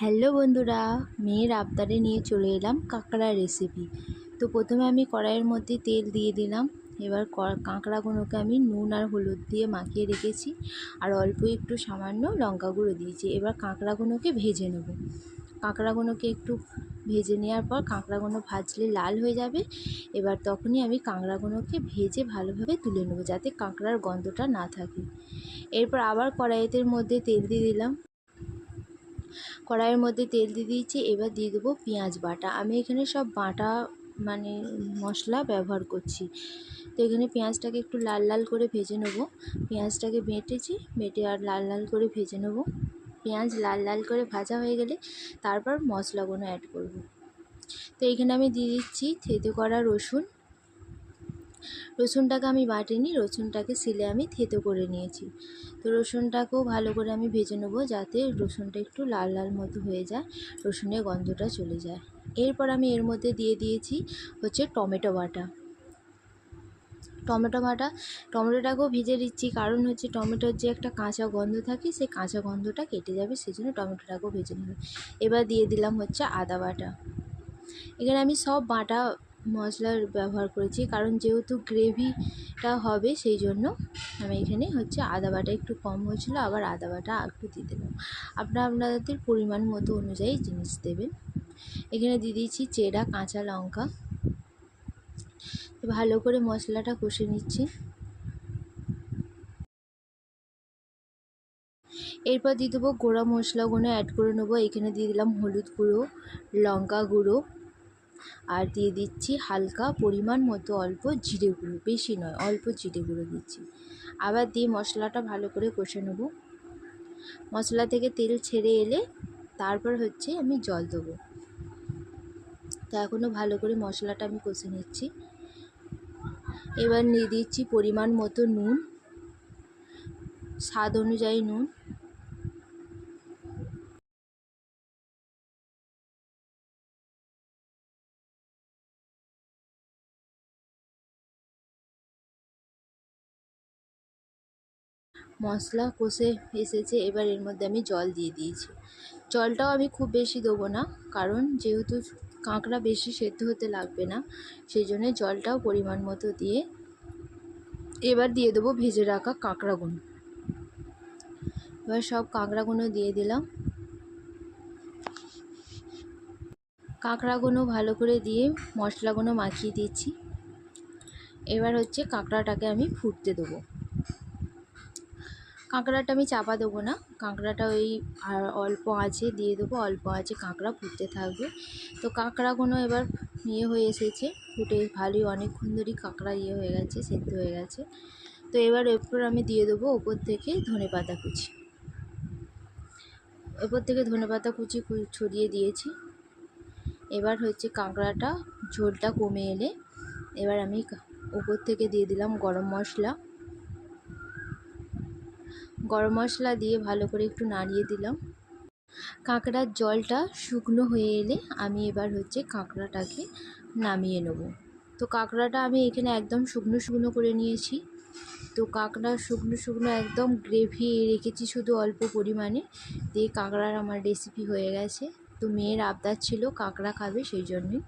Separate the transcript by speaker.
Speaker 1: Hello বন্ধুরা, মেয়ের আবদারে নিয়ে চলে এলাম কাঁকড়া রেসিপি তো প্রথমে আমি কড়াইয়ের মধ্যে তেল দিয়ে দিলাম। এবার কাঁকড়াগুলোকে আমি নুন আর হলুদ দিয়ে মাখিয়ে রেখেছি আর অল্প একটু সামান্য লঙ্কা গুঁড়ো দিয়েছি। এবার কাঁকড়াগুলোকে ভেজে নেব। কাঁকড়াগুলোকে একটু ভেজে নেওয়ার পর কাঁকড়াগুলো ভাজলে লাল হয়ে যাবে। এবার তখনই আমি কাঁকড়াগুলোকে ভেজে ভালোভাবে তুলে নেব যাতে কাঁকড়ার গন্ধটা না থাকে। এরপর আবার কড়াইতের মধ্যে তেল দিয়ে দিলাম। কড়াইয়ের মধ্যে তেল দিয়ে দিয়েছি, এবার দিয়ে দেবো পেঁয়াজ বাটা। আমি এখানে সব বাটা মানে মশলা ব্যবহার করছি। তো এখানে পেঁয়াজটাকে একটু লাল লাল করে ভেজে নেব। পেঁয়াজটাকে বেটেছি, বেটে আর লাল লাল করে ভেজে নেব। পেঁয়াজ লাল লাল করে ভাজা হয়ে গেলে তারপর মশলাগুলো অ্যাড করব। তো এখানে আমি দিয়ে দিচ্ছি থেতো করা রসুন রসুনটাকে আমি বাটিনি, রসুনটাকে সিলে আমি থেতো করে নিয়েছি। তো রসুনটাকেও ভালো করে আমি ভেজে নেব যাতে রসুনটা একটু লাল লাল মতো হয়ে যায়, রসুনের গন্ধটা চলে যায়। এরপর আমি এর মধ্যে দিয়ে দিয়েছি হচ্ছে টমেটো বাটা। টমেটো বাটা, টমেটোটাকেও ভেজে দিচ্ছি, কারণ হচ্ছে টমেটোর যে একটা কাঁচা গন্ধ থাকে, সেই কাঁচা গন্ধটা কেটে যাবে সেই জন্য টমেটোটাকেও ভেজে নিলাম এবার দিয়ে দিলাম হচ্ছে আদা বাটা। এখানে আমি সব বাটা মশলার ব্যবহার করেছি। কারণ যেহেতু গ্রেভিটা হবে সেই জন্য আমি এখানে হচ্ছে আদা বাটা একটু কম হয়েছিলো, আবার আদা বাটা একটু দিয়ে দিলাম। আপনারা আপনাদের পরিমাণ মতো অনুযায়ী জিনিস দেবেন। এখানে দিয়ে দিয়েছি চেরা, কাঁচা লঙ্কা। ভালো করে মশলাটা কষে নিচ্ছি। এরপর দিয়ে দেবো গুঁড়া মশলাগুলো অ্যাড করে নেব। এখানে দিয়ে দিলাম হলুদ গুঁড়ো, লঙ্কা গুঁড়ো। আর দিয়ে দিচ্ছি হালকা পরিমাণ মতো অল্প জিরে গুঁড়ো, বেশি নয়, অল্প জিরে গুঁড়ো দিচ্ছি। আবার দিয়ে মশলাটা ভালো করে কষে নেব। মশলা থেকে তেল ছেড়ে এলে তারপর হচ্ছে আমি জল দেবো। তো এখনও ভালো করে মশলাটা আমি কষে নিচ্ছি। এবার নিয়ে দিচ্ছি পরিমাণ মতো নুন, স্বাদ অনুযায়ী নুন। মশলা কষে এসেছে, এবার এর মধ্যে আমি জল দিয়ে দিয়েছি। জলটাও আমি খুব বেশি দেবো না, কারণ যেহেতু কাঁকড়া বেশি সেদ্ধ হতে লাগবে না, সেই জন্য জলটাও পরিমাণ মতো দিয়ে এবার দিয়ে দেবো ভেজে রাখা কাঁকড়াগুলো এবার সব কাঁকড়াগুলো দিয়ে দিলাম। কাঁকড়াগুলো ভালো করে দিয়ে মশলাগুলো মাখিয়ে দিচ্ছি। এবার হচ্ছে কাঁকড়াটাকে আমি ফুটতে দেবো। কাঁকড়াটা আমি চাপা দেবো না। কাঁকড়াটা ওই আর অল্প আঁচে দিয়ে দেবো, অল্প আঁচে কাঁকড়া ফুটতে থাকবে। তো কাঁকড়াগুলো এবার ইয়ে হয়ে এসেছে, ফুটে ভালোই অনেকক্ষণ ধরেই কাঁকড়া ইয়ে হয়ে গেছে, সেদ্ধ হয়ে গেছে। তো এবার এরপর আমি দিয়ে দেবো ওপর থেকে ধনে পাতা কুচি। ওপর থেকে ধনে পাতা কুচি ছড়িয়ে দিয়েছি। এবার হচ্ছে কাঁকড়াটা ঝোলটা কমে এলে, এবার আমি ওপর থেকে দিয়ে দিলাম গরম মশলা। গরম মশলা দিয়ে ভালো করে একটু নাড়িয়ে দিলাম। কাঁকড়ার জলটা শুকনো হয়ে এলে আমি এবার হচ্ছে কাঁকড়াটাকে নামিয়ে নেব। তো কাঁকড়াটা আমি এখানে একদম শুকনো শুকনো করে নিয়েছি। তো কাঁকড়া শুকনো শুকনো একদম গ্রেভি রেখেছি শুধু অল্প পরিমাণে। দিয়ে কাঁকড়ার আমার রেসিপি হয়ে গেছে। তো মেয়ের আবদার ছিল কাঁকড়া খাবে সেই জন্যে।